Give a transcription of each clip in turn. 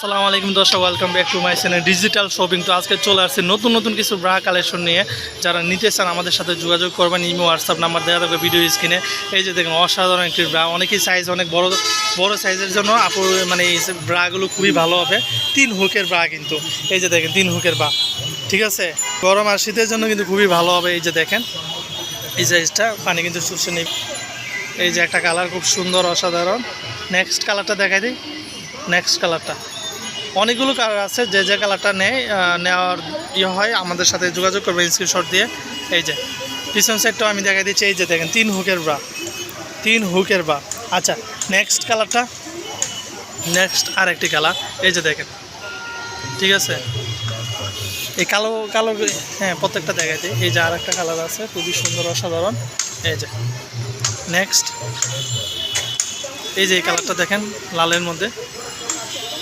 আসসালামু আলাইকুম দর্শক welcome back to my channel digital shopping তো আজকে চলে আসছে নতুন নতুন কিছু ব্রা কালেকশন নিয়ে। যারা নিতে চান আমাদের সাথে যোগাযোগ করবেন ইমো হোয়াটসঅ্যাপ নাম্বার দেওয়া থাকবে ভিডিও স্ক্রিনে এই যে দেখুন, অসাধারণ একটি ব্রা অনেকই সাইজ অনেক বড় বড় সাইজের জন্য আপু মানে এই ব্রাগুলো খুবই ভালো হবে। তিন হুকের ব্রা কিন্তু। এই যে দেখেন, তিন হুকের ব্রা ঠিক আছে? গরম আর শীতের জন্য কিন্তু খুবই ভালো হবে, এই যে দেখেন। এই সাইজটা পানি কিন্তু শুষে নেই এই যে একটা কালার খুব সুন্দর, অসাধারণ। নেক্সট কালারটা দেখাই দিই। নেক্সট কালারটা অনেকগুলো কালার আছে, যে যে কালারটা নেয় নেওয়ার ইয়ে হয়, আমাদের সাথে যোগাযোগ করবে স্ক্রিনশট দিয়ে। এই যে, পিছন সাইডটাও আমি দেখাই দিচ্ছি, এই যে দেখেন, তিন হুকের ব্রা তিন হুকের ব্রা আচ্ছা নেক্সট কালারটা? নেক্সট আর একটি কালার, এই যে দেখেন, ঠিক আছে? এই কালো কালো হ্যাঁ প্রত্যেকটা দেখাই দিই। এই যে আর একটা কালার আছে, খুবই সুন্দর, অসাধারণ। এই যে নেক্সট এই যে এই কালারটা দেখেন, লালের মধ্যে।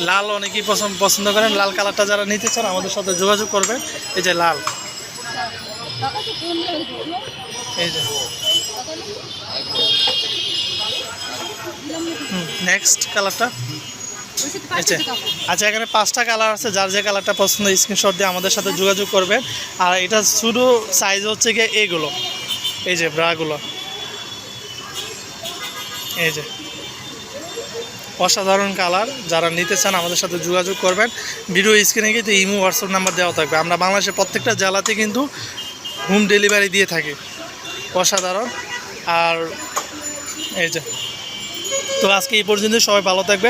লাল অনেকেই পছন্দ করেন। লাল কালারটা যারা নিতে চান, আমাদের সাথে যোগাযোগ করবেন। এই যে লাল। এই যে। নেক্সট কালারটা। আচ্ছা আচ্ছা এখানে পাঁচটা কালার আছে। যার যে কালারটা পছন্দ স্ক্রিনশট দিয়ে আমাদের সাথে যোগাযোগ করবেন। আর এটা শুধু সাইজ হচ্ছে গিয়ে এইগুলো এই যে ব্রাগুলো এই যে। অসাধারণ কালার। যারা নিতে চান আমাদের সাথে যোগাযোগ করবেন। ভিডিও স্ক্রিনে কিন্তু ইমো, হোয়াটসঅ্যাপ নাম্বার দেওয়া থাকবে। আমরা বাংলাদেশের প্রত্যেকটা জেলাতে কিন্তু হোম ডেলিভারি দিয়ে থাকি। অসাধারণ। আর এই যে, তো আজকে এই পর্যন্ত সবাই ভালো থাকবে